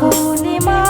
পূর্ণিমা